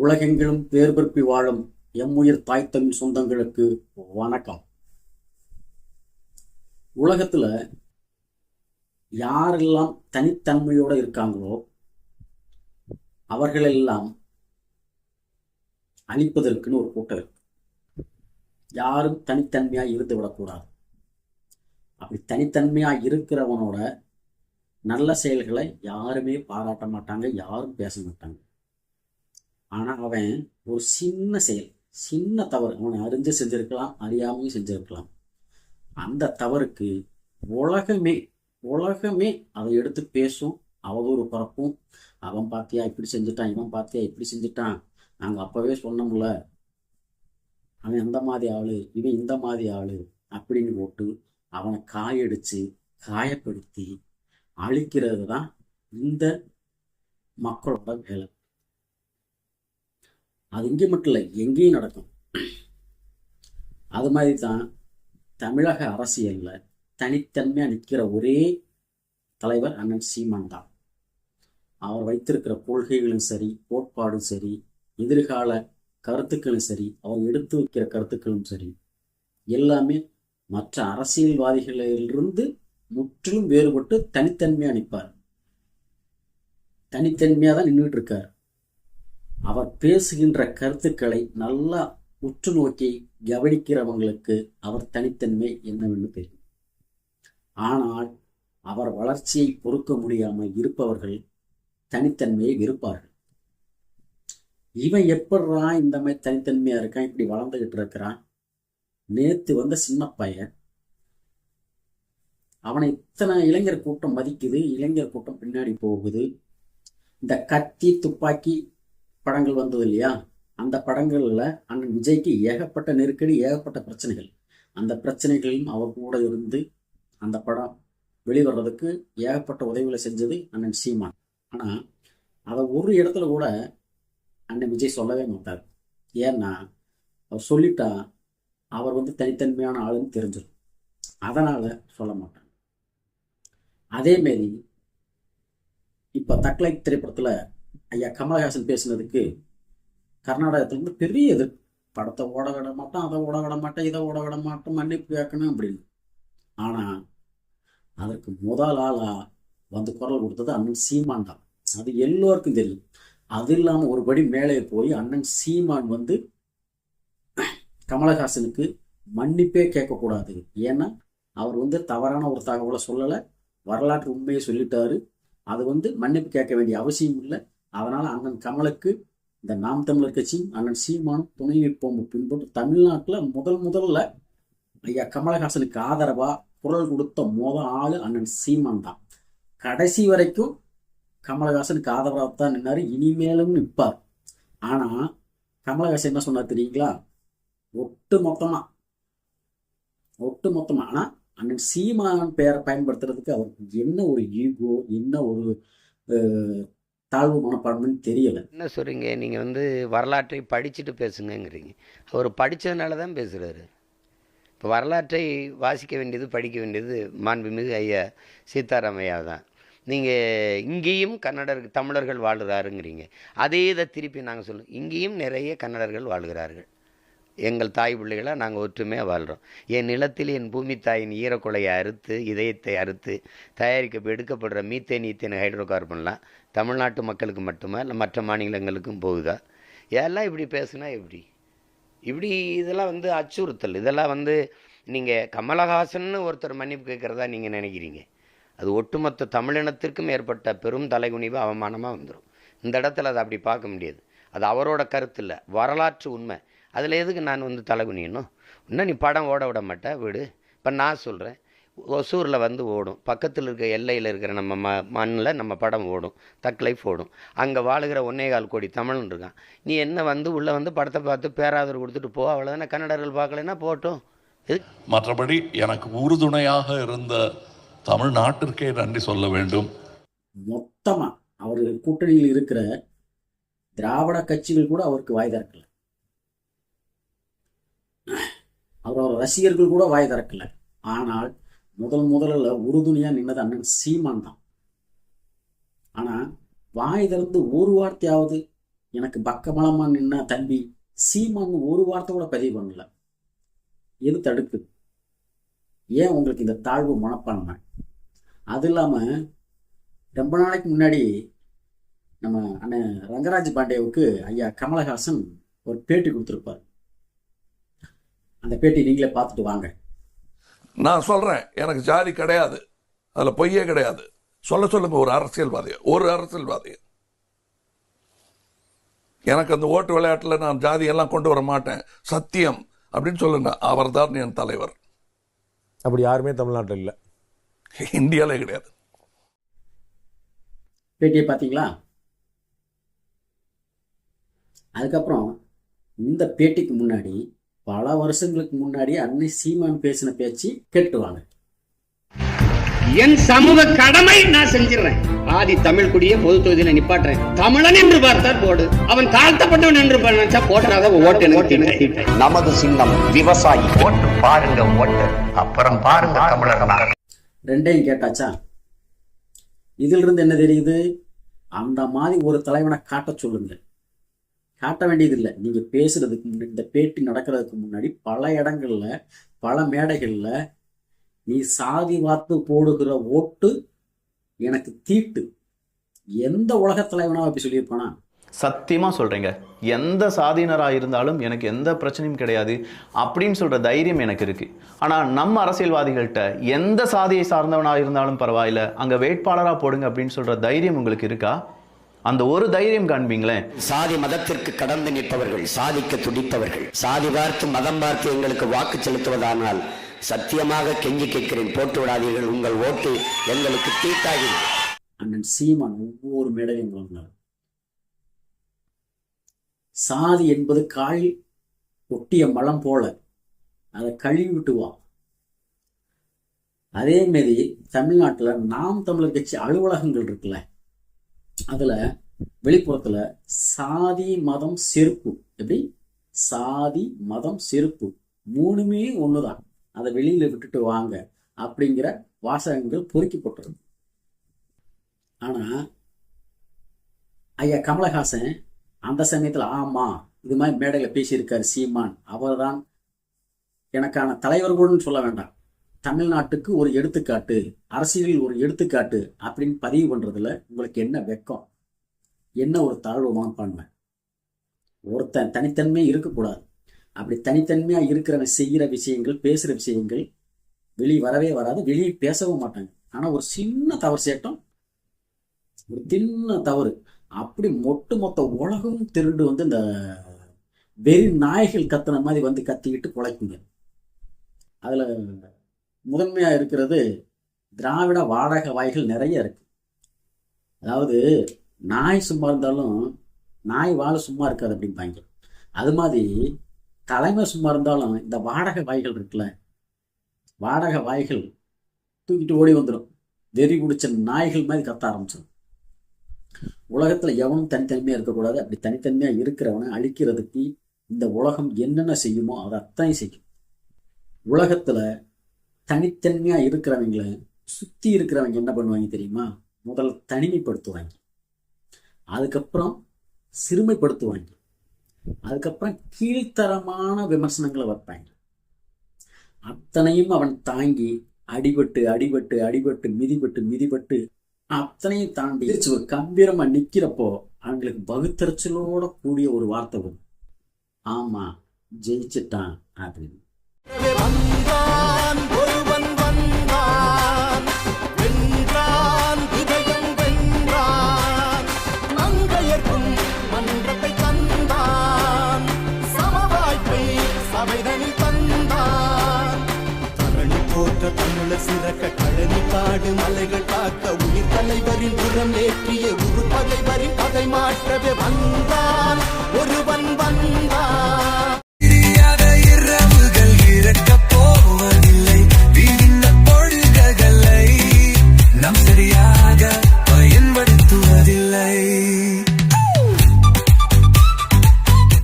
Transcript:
உலகெங்கிலும் பேர் பிறப்பி வாழும் எம்முயிர் தாய் தமிழ் சொந்தங்களுக்கு வணக்கம். உலகத்துல யாரெல்லாம் தனித்தன்மையோட இருக்காங்களோ அவர்களெல்லாம் அழிப்பதற்குன்னு ஒரு கூட்டம் இருக்கு. யாரும் தனித்தன்மையா இருந்து விடக்கூடாது. அப்படி தனித்தன்மையா இருக்கிறவனோட நல்ல செயல்களை யாருமே பாராட்ட மாட்டாங்க யாரும் பேச மாட்டாங்க. ஆனால் அவன் ஒரு சின்ன செயல் சின்ன தவறு. அவனை அறிஞ்சு செஞ்சிருக்கலாம் அறியாமையும் செஞ்சிருக்கலாம். அந்த தவறுக்கு உலகமே உலகமே அதை எடுத்து பேசும். அவதூறு பரப்பும் அவன் பார்த்தியா இப்படி செஞ்சுட்டான் இவன் பார்த்தியா இப்படி செஞ்சுட்டான். நாங்கள் அப்போவே சொன்னோம்ல அவன் அந்த மாதிரி ஆளு இவன் இந்த மாதிரி ஆளு அப்படின்னு போட்டு அவனை காயடிச்சு காயப்படுத்தி அழிக்கிறது தான் இந்த மக்களோட வேலை. அது இங்கே மட்டும் இல்லை எங்கேயும் நடக்கும். அது மாதிரி தான் தமிழக அரசியலில் தனித்தன்மையாக நிற்கிற ஒரே தலைவர் அண்ணன் சீமான் தான் அவர் வைத்திருக்கிற கொள்கைகளும் சரி கோட்பாடும் சரி எதிர்கால கருத்துக்களும் சரி அவர் எடுத்து வைக்கிற கருத்துக்களும் சரி எல்லாமே மற்ற அரசியல்வாதிகளிலிருந்து முற்றிலும் வேறுபட்டு தனித்தன்மையாக நிற்பார். தனித்தன்மையாக தான் நின்றுட்டு இருக்கார். அவர் பேசுகின்ற கருத்துக்களை நல்லா உற்று நோக்கி கவனிக்கிறவங்களுக்கு அவர் தனித்தன்மை என்னவென்று தெரியும். ஆனால் அவர் வளர்ச்சியை பொறுக்க முடியாமல் இருப்பவர்கள் தனித்தன்மையை விருப்பார்கள். இவன் எப்படா இந்த மாதிரி தனித்தன்மையா இருக்கான் இப்படி வளர்ந்துகிட்டு இருக்கிறான்? நேத்து வந்த சின்ன பையன். அவனை இத்தனை இளைஞர் கூட்டம் மதிக்குது இளைஞர் கூட்டம் பின்னாடி போகுது. இந்த கத்தி துப்பாக்கி படங்கள் வந்தது இல்லையா? அந்த படங்களில் அண்ணன் விஜய்க்கு ஏகப்பட்ட நெருக்கடி ஏகப்பட்ட பிரச்சனைகள். அந்த பிரச்சனைகளையும் அவர் கூட இருந்து அந்த படம் வெளிவர்றதுக்கு ஏகப்பட்ட உதவிகளை செஞ்சது அண்ணன் சீமான். ஆனால் அதை ஒரு இடத்துல கூட அண்ணன் விஜய் சொல்லவே மாட்டார். ஏன்னா அவர் சொல்லிட்டா அவர் வந்து தனித்தன்மையான ஆளுன்னு தெரிஞ்சிடும் அதனால் சொல்ல மாட்டார். அதேமாரி இப்போ தக்லை திரைப்படத்தில் ஐயா கமலஹாசன் பேசுனதுக்கு கர்நாடகத்திலிருந்து பெரிய எதிர்ப்பு படத்தை ஓட விட மாட்டோம் அதை ஓட விட மாட்டோம் இதை ஓட விட மாட்டோம் மன்னிப்பு கேட்கணும் அப்படின்னு. ஆனால் அதற்கு முதல் ஆளாக வந்து குரல் கொடுத்தது அண்ணன் சீமான் தான். அது எல்லோருக்கும் தெரியும். அது இல்லாமல் ஒருபடி மேலே போய் அண்ணன் சீமான் வந்து கமலஹாசனுக்கு மன்னிப்பே கேட்கக்கூடாது. ஏன்னா அவர் வந்து தவறான ஒரு தகவலை சொல்லலை வரலாற்று உண்மையை சொல்லிட்டாரு. அது வந்து மன்னிப்பு கேட்க வேண்டிய அவசியம் இல்லை. அதனால அண்ணன் கமலுக்கு இந்த நாம் தமிழர் கட்சியும் அண்ணன் சீமானும் துணை நிற்போம் பின்பற்று தமிழ்நாட்டில் முதல் முதல்ல ஐயா கமலஹாசனுக்கு ஆதரவா குரல் கொடுத்த முதல் ஆள் அண்ணன் சீமான் தான். கடைசி வரைக்கும் கமலஹாசனுக்கு ஆதரவாக தான் நின்னார் இனிமேலும் நிற்பார் ஆனால் கமலஹாசன் என்ன சொன்னார் தெரியுங்களா? ஒட்டு மொத்தமாக ஒட்டு மொத்தமாக ஆனால் அண்ணன் சீமான் பெயரை பயன்படுத்துறதுக்கு அவருக்கு என்ன ஒரு ஈகோ என்ன ஒரு தாழ்வு மனப்பான்மைன்னு தெரியல. என்ன சொல்கிறீங்க நீங்கள் வந்து வரலாற்றை படிச்சுட்டு பேசுங்கங்கிறீங்க. அவர் படித்ததுனால தான் பேசுகிறாரு இப்போ வரலாற்றை வாசிக்க வேண்டியது படிக்க வேண்டியது மாண்புமிகு ஐயா சீதாராமையா தான். நீங்கள் இங்கேயும் கன்னடர் தமிழர்கள் வாழ்கிறாருங்கிறீங்க. அதே இதை திருப்பி நாங்கள் சொல்லுவோம் இங்கேயும் நிறைய கன்னடர்கள் வாழ்கிறார்கள். எங்கள் தாய் பிள்ளைகளாக நாங்கள் ஒற்றுமையாக வாழ்கிறோம் என் நிலத்தில் என் பூமி தாயின் ஈரக்குலையை அறுத்து இதயத்தை அறுத்து தயாரிக்க எடுக்கப்படுற மீத்தேன் ஈத்தேன் ஹைட்ரோ கார்பன்லாம் தமிழ்நாட்டு மக்களுக்கு மட்டுமா? இல்லை மற்ற மாநிலங்களுக்கும் போகுதா? எல்லாம் இப்படி பேசுனா எப்படி? இப்படி இதெல்லாம் வந்து அச்சுறுத்தல். இதெல்லாம் வந்து நீங்கள் கமலஹாசன்னு ஒருத்தர் மன்னிப்பு கேட்குறதா நீங்கள் நினைக்கிறீங்க. அது ஒட்டுமொத்த தமிழினத்திற்கும் ஏற்பட்ட பெரும் தலைகுனிவு அவமானமாக வந்துடும் இந்த இடத்துல அதை அப்படி பார்க்க முடியாது. அது அவரோட கருத்து இல்லை. வரலாற்று உண்மை. அதில் எதுக்கு நான் வந்து தலைகுனியணும் இன்னும் நீ படம் ஓட விட மாட்டே விடு. இப்போ நான் சொல்கிறேன் ஒசூரில் வந்து ஓடும். பக்கத்தில் இருக்க எல்லையில் இருக்கிற நம்ம ம மண்ணில் நம்ம படம் ஓடும். தக் லைஃப் ஓடும். அங்கே வாழுகிற ஒன்னே கால் கோடி தமிழன் இருக்கான். நீ என்ன வந்து உள்ளே வந்து படத்தை பார்த்து பேராதரவு கொடுத்துட்டு போ அவ்வளோதானே கன்னடர்கள் பார்க்கலன்னா போட்டும். மற்றபடி எனக்கு உறுதுணையாக இருந்த தமிழ்நாட்டிற்கே நன்றி சொல்ல வேண்டும். மொத்தமா அவர் கூட்டணியில் இருக்கிற திராவிட கட்சிகள் கூட அவருக்கு வாய் திறக்கல அவரோட ரசிகர்கள் கூட வாய் திறக்கல. ஆனால் முதல் முதல்ல உறுதுணையா நின்னது அண்ணன் சீமான் தான். ஆனா வாய் திறந்து ஒரு வார்த்தையாவது எனக்கு பக்கபலமா நின்ன தம்பி சீமான் ஒரு வார்த்தை கூட பதிவு பண்ணல. எது தடுக்குது ஏன் உங்களுக்கு இந்த தாழ்வு மனப்பான்மை? அது இல்லாமல் ரொம்ப நாளைக்கு முன்னாடி நம்ம அண்ணன் ரங்கராஜ் பாண்டேவுக்கு ஐயா கமலஹாசன் ஒரு பேட்டி கொடுத்துருப்பார். அந்த பேட்டி நீங்களே பார்த்துட்டு வாங்க. நான் சொல்றேன் எனக்கு ஜாதி கிடையாது. அதுல பொய்யே கிடையாது. சொல்ல சொல்லுங்க ஒரு அரசியல்வாதி ஒரு அரசியல்வாதி எனக்கு அந்த ஓட்டு விளையாட்டுல நான் ஜாதி எல்லாம் கொண்டு வர மாட்டேன். சத்தியம். அப்படின்னு சொல்லுங்க அவர்தான் என் தலைவர். அப்படி யாருமே தமிழ்நாட்டில் இல்லை. இந்தியாலே கிடையாது. பேட்டியை பார்த்தீங்களா? அதுக்கப்புறம் இந்த பேட்டிக்கு முன்னாடி பல வருஷங்களுக்கு முன்னாடி அன்னை சீமான் பேசின பேச்சு கேட்டுவாங்க. என் சமூக கடமை நான் செஞ்சிடறேன். ஆதி தமிழ் குடியே பொது தொகுதியில நிப்பாட்டுறேன். தமிழன் என்று பார்த்தார் போடு. அவன் தாழ்த்தப்பட்டவன் என்று நினைச்சா போட்டுறாத ஓட்டு எனக்கு. நமது சின்னம் விவசாயி. ஓட்டு பாருங்க ஓட்டு. அப்புறம் பாருங்க தமிழர் ரெண்டையும் கேட்டாச்சா? இதில் இருந்து என்ன தெரியுது? அந்த மாதிரி ஒரு தலைவனை காட்ட சொல்லுங்க காட்ட வேண்டியதில்லை. நீங்க பேசுறதுக்கு முன்னாடி இந்த பேட்டி நடக்கிறதுக்கு முன்னாடி பல இடங்கள்ல பல மேடைகளில் நீ சாதி வார்த்து போடுகிற ஓட்டு எனக்கு தீட்டு. எந்த உலகத்தில் வேணா அப்படி சொல்லியிருப்பானா? சத்தியமாக சொல்கிறேங்க எந்த சாதியினராக இருந்தாலும் எனக்கு எந்த பிரச்சனையும் கிடையாது அப்படின்னு சொல்கிற தைரியம் எனக்கு இருக்குது ஆனால் நம்ம அரசியல்வாதிகள்கிட்ட எந்த சாதியை சார்ந்தவனாக இருந்தாலும் பரவாயில்ல அங்கே வேட்பாளராக போடுங்க அப்படின்னு சொல்கிற தைரியம் உங்களுக்கு இருக்கா? அந்த ஒரு தைரியம் காண்பீங்களேன். சாதி மதத்திற்கு கடந்து நிற்பவர்கள் சாதிக்க துடிப்பவர்கள் சாதி பார்த்து மதம் பார்த்து எங்களுக்கு வாக்கு செலுத்துவதானால் சத்தியமாக கெஞ்சி கேட்கிறேன் போட்டு விடாதீர்கள் உங்கள் ஓட்டு எங்களுக்கு தீட்டாகி அண்ணன் சீமான் ஒவ்வொரு மேடையும் வந்தார் சாதி என்பது காய் ஒட்டிய மலம் போல அதை கழுவி விட்டு வா. அதே மாரி தமிழ்நாட்டுல நாம் தமிழர் கட்சி அலுவலகங்கள் இருக்குல்ல அதுல வெளிப்புறத்துல சாதி மதம் செருப்பு. எப்படி? சாதி மதம் செருப்பு. மூணுமே ஒண்ணுதான். அதை வெளியில விட்டுட்டு வாங்க அப்படிங்கிற வாசகங்கள் பொறுக்கப்பட்டிருக்கு ஆனா ஐயா கமலஹாசன் அந்த சமயத்துல ஆமா இது மாதிரி மேடையில பேசியிருக்காரு சீமான். அவர்தான் எனக்கான தலைவர்கள்னு சொல்ல வேண்டாம். தமிழ்நாட்டுக்கு ஒரு எடுத்துக்காட்டு அரசியலில் ஒரு எடுத்துக்காட்டு அப்படின்னு பதிவு பண்றதுல உங்களுக்கு என்ன வெக்கம்? என்ன ஒரு தாழ்வு மனப்பான்மை ஒருத்தன் தனித்தன்மை இருக்கக்கூடாது. அப்படி தனித்தன்மையா இருக்கிறவன் செய்கிற விஷயங்கள் பேசுற விஷயங்கள் வெளியே வரவே வராது வெளியே பேசவும் மாட்டாங்க. ஆனா ஒரு சின்ன தவறு சேட்டம் ஒரு சின்ன தவறு. அப்படி மொட்டு மொத்த உலகம் திருண்டு வந்து இந்த வெறி நாய்கள் கத்துன மாதிரி வந்து கத்திக்கிட்டு குலைக்குங்க அதுல முதன்மையாக இருக்கிறது திராவிட வாடக வாய்கள் நிறைய இருக்கு. அதாவது நாய் சும்மா இருந்தாலும் நாய் வாழ சும்மா இருக்காது அப்படிம்பாங்க. அது மாதிரி தலைமை சும்மா இருந்தாலும் இந்த வாடகை வாய்கள் இருக்குல்ல வாடகை வாய்கள் தூக்கிட்டு ஓடி வந்துடும் வெறி குடிச்ச நாய்கள் மாதிரி கத்த ஆரம்பிச்சிடும் உலகத்தில் எவனும் தனித்தன்மையாக இருக்கக்கூடாது. அப்படி தனித்தன்மையா இருக்கிறவனை அழிக்கிறதுக்கு இந்த உலகம் என்னென்ன செய்யுமோ அதை அத்தனை செய்யும். உலகத்தில் தனித்தன்மையா இருக்கிறவங்கள சுத்தி இருக்கிறவங்க என்ன பண்ணுவாங்க தெரியுமா? முதல்ல தனிமைப்படுத்துவாங்க. அதுக்கப்புறம் சிறுமைப்படுத்துவாங்க. அதுக்கப்புறம் கீழ்த்தரமான விமர்சனங்களை வைப்பாங்க. அத்தனையும் அவன் தாங்கி அடிபட்டு அடிபட்டு அடிபட்டு மிதிபட்டு மிதிபட்டு அத்தனையும் தாண்டி ஒரு கம்பீரமா நிக்கிறப்போ அவங்களுக்கு பகுத்தறிச்சலோட கூடிய ஒரு வார்த்தை வரும். ஆமா ஜெயிச்சிட்டான் அப்படின்னு. போற்ற சிறக்க கழனி காடு மலைகள் காக்க உயிர் தலைவரின் புறம் ஏற்றிய உரு பகைவரின் பகை மாற்றவே வந்தார்